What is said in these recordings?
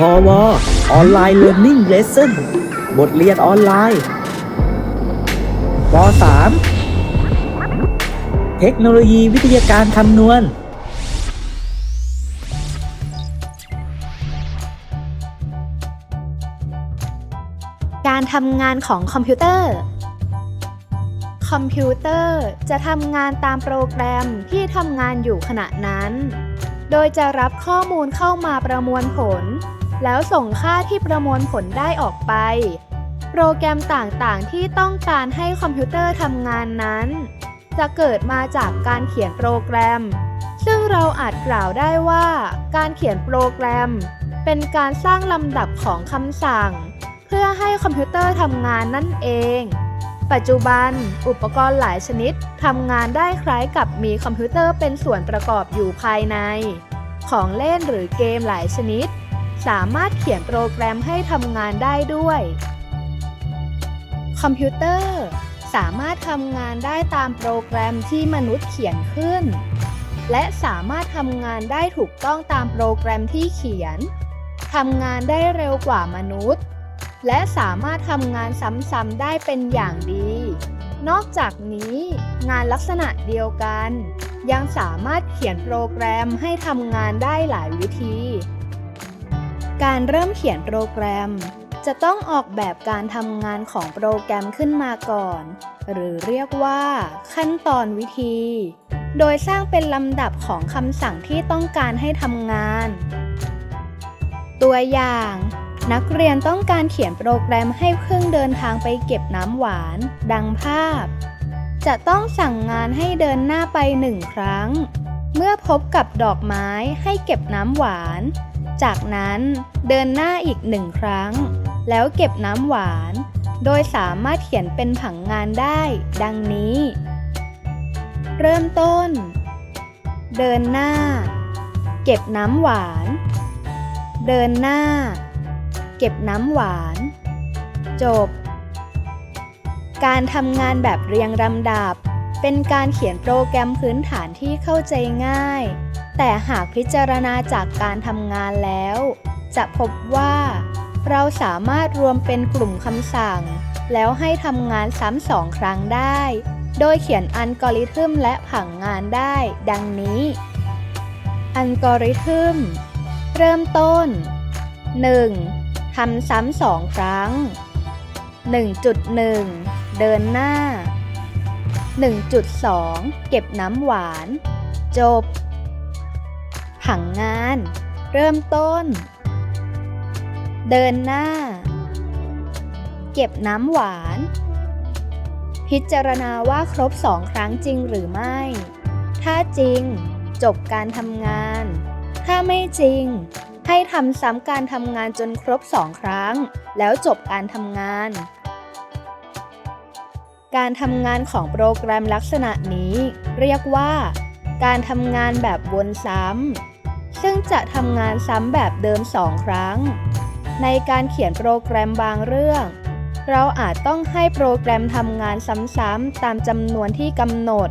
พอวออนไลน์เรียน i ิ g เลสเซ่นบทเรียนออนไลน์ป .3 เทคโนโลยีวิทยาการคำนวณ การทำงานของคอมพิวเตอร์ คอมพิวเตอร์จะทำงานตามโปรแกรมที่ทำงานอยู่ขณะนั้น โดยจะรับข้อมูลเข้ามาประมวลผล แล้วส่งค่าที่ประมวลผลได้ออกไป โปรแกรมต่างๆ ที่ต้องการให้คอมพิวเตอร์ทำงานนั้น จะเกิดมาจากการเขียนโปรแกรม ซึ่งเราอาจกล่าวได้ว่า การเขียนโปรแกรม เป็นการสร้างลำดับของคำสั่ง เพื่อให้คอมพิวเตอร์ทำงานนั่นเองปัจจุบัน อุปกรณ์หลายชนิดทำงานได้คล้ายกับมีคอมพิวเตอร์เป็นส่วนประกอบอยู่ภายใน ของเล่นหรือเกมหลายชนิด สามารถเขียนโปรแกรมให้ทำงานได้ด้วย คอมพิวเตอร์ สามารถทำงานได้ตามโปรแกรมที่มนุษย์เขียนขึ้น และสามารถทำงานได้ถูกต้องตามโปรแกรมที่เขียนทำงานได้เร็วกว่ามนุษย์ และสามารถทำงานซ้ำๆได้เป็นอย่างดี นอกจากนี้ งานลักษณะเดียวกัน ยังสามารถเขียนโปรแกรมให้ทำงานได้หลายวิธี การเริ่มเขียนโปรแกรม จะต้องออกแบบการทำงานของโปรแกรมขึ้นมาก่อน หรือเรียกว่า ขั้นตอนวิธี โดยสร้างเป็นลำดับของคำสั่งที่ต้องการให้ทำงาน ตัวอย่าง นักเรียนต้องการเขียนโปรแกรมให้พึ่งเดินทางไปเก็บน้ำหวาน ดังภาพ จะต้องสั่งงานให้เดินหน้าไปหนึ่งครั้ง เมื่อพบกับดอกไม้ให้เก็บน้ำหวาน จากนั้นเดินหน้าอีกหนึ่งครั้ง แล้วเก็บน้ำหวาน โดยสามารถเขียนเป็นผังงานได้ ดังนี้ เริ่มต้น เดินหน้า เก็บน้ำหวาน เดินหน้า เก็บน้ำหวาน จบ การทำงานแบบเรียงลำดับ เป็นการเขียนโปรแกรมพื้นฐานที่เข้าใจง่าย แต่หากพิจารณาจากการทำงานแล้ว จะพบว่า เราสามารถรวมเป็นกลุ่มคำสั่ง แล้วให้ทำงานซ้ำสองครั้งได้ โดยเขียนอัลกอริทึมและผังงานได้ ดังนี้ อัลกอริทึม เริ่มต้น 1. ทำซ้ำสองครั้ง 1.1 เดินหน้า 1.2 เก็บน้ำหวาน จบ ผังงาน เริ่มต้น เดินหน้า เก็บน้ำหวาน พิจารณาว่าครบสองครั้งจริงหรือไม่ ถ้าจริง จบการทำงาน ถ้าไม่จริง ให้ทำซ้ำการทำงานจนครบสองครั้ง แล้วจบการทำงานการทำงานของโปรแกรมลักษณะนี้ เรียกว่า การทำงานแบบวนซ้ำ ซึ่งจะทำงานซ้ำแบบเดิมสองครั้ง ในการเขียนโปรแกรมบางเรื่อง เราอาจต้องให้โปรแกรมทำงานซ้ำๆตามจำนวนที่กำหนด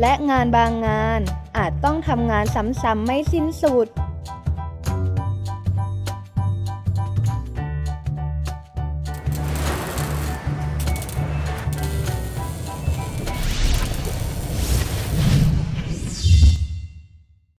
และงานบางงานอาจต้องทำงานซ้ำๆไม่สิ้นสุด